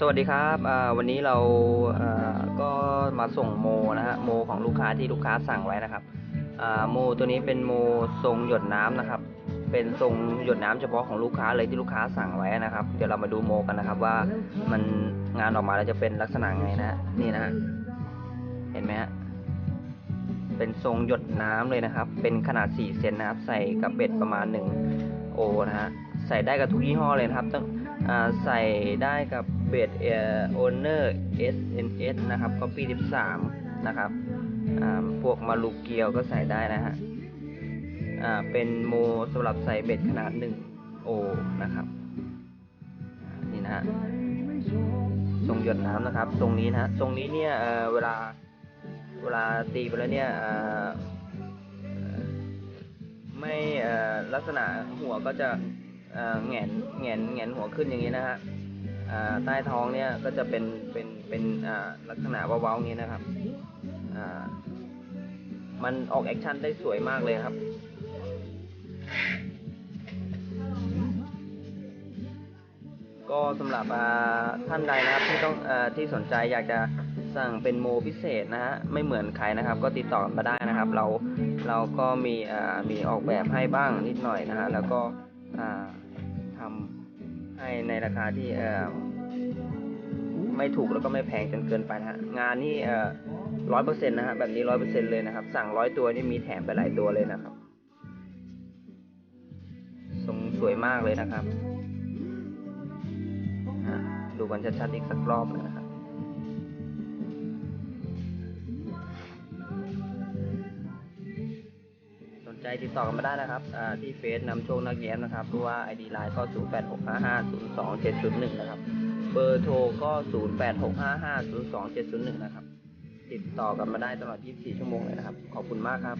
สวัสดีครับวันนี้เราก็มาส่งโมนะฮะโมของลูกค้าที่ลูกค้าสั่งไว้นะครับโมตัวนี้เป็นโมทรงหยดน้ำนะครับ เป็นทรงหยดน้ำเฉพาะของลูกค้าเลยที่ลูกค้าสั่งไว้นะครับ เดี๋ยวเรามาดูโมกันนะครับว่ามันงานออกมาแล้วจะเป็นลักษณะไงนะนี่นะฮะเห็นไหมฮะเป็นทรงหยดน้ำเลยนะครับ เป็นขนาด 4 เซนนะครับ ใส่กับเบ็ดประมาณ1โอนะฮะ ใส่ได้กับทุกยี่ห้อเลยนะครับต้องใส่ได้กับเบดเออโอเนอร์ SNS นะครับก็ปี13 นะครับพวกมาลูกเกียวก็ใส่ได้นะฮะเป็นโมสำหรับใส่เบ็ดขนาด 1 โอนะครับนี่นะฮะทรงหยดน้ำนะครับ ทรงนี้นะฮะทรงนี้เนี่ยเเวลาเวลาตีไปแล้วเนี่ยไม่ลักษณะหัวก็จะ แงนแงนแงนหัวขึ้นอย่างนี้นะฮะอ่าใต้ท้องเนี่ยก็จะเป็นเป็นเป็นอ่าลักษณะเว้าๆอย่างนี้นะครับอ่ามันออกแอคชั่นได้สวยมากเลยครับก็สำหรับอ่าท่านใดนะครับที่ต้องอที่สนใจอยากจะสั่งเป็นโมพิเศษนะฮะไม่เหมือนใครนะครับ ก็ติดต่อมาได้นะครับ เราเราก็มีอ่ามีออกแบบให้บ้างนิดหน่อยนะฮะแล้วก็อ่า ให้ในราคาที่เออไม่ถูกแล้วก็ไม่แพงจนเกินไปนะฮะงานนี่ร้อยเปอร์เซ็นต์นะฮะแบบนี้ร้อยเปอร์เซ็นต์เลยนะครับ สั่งร้อยตัวนี่มีแถมไปหลายตัวเลยนะครับทรงสวยมากเลยนะครับดูกันชัดๆอีกสักรอบนะครับ ใจติดต่อกันมาได้นะครับที่เฟซนำโชคนักเย้มนะครับหรือว่า ID ไลน์ก็ 0 8 6 5 5 0 2 7 0 1 นะครับ เบอร์โทรก็ 0 8 6 5 5 0 2 7 0 1 นะครับ ติดต่อกันมาได้ตลอด 24 ชั่วโมงเลยนะครับ ขอบคุณมากครับ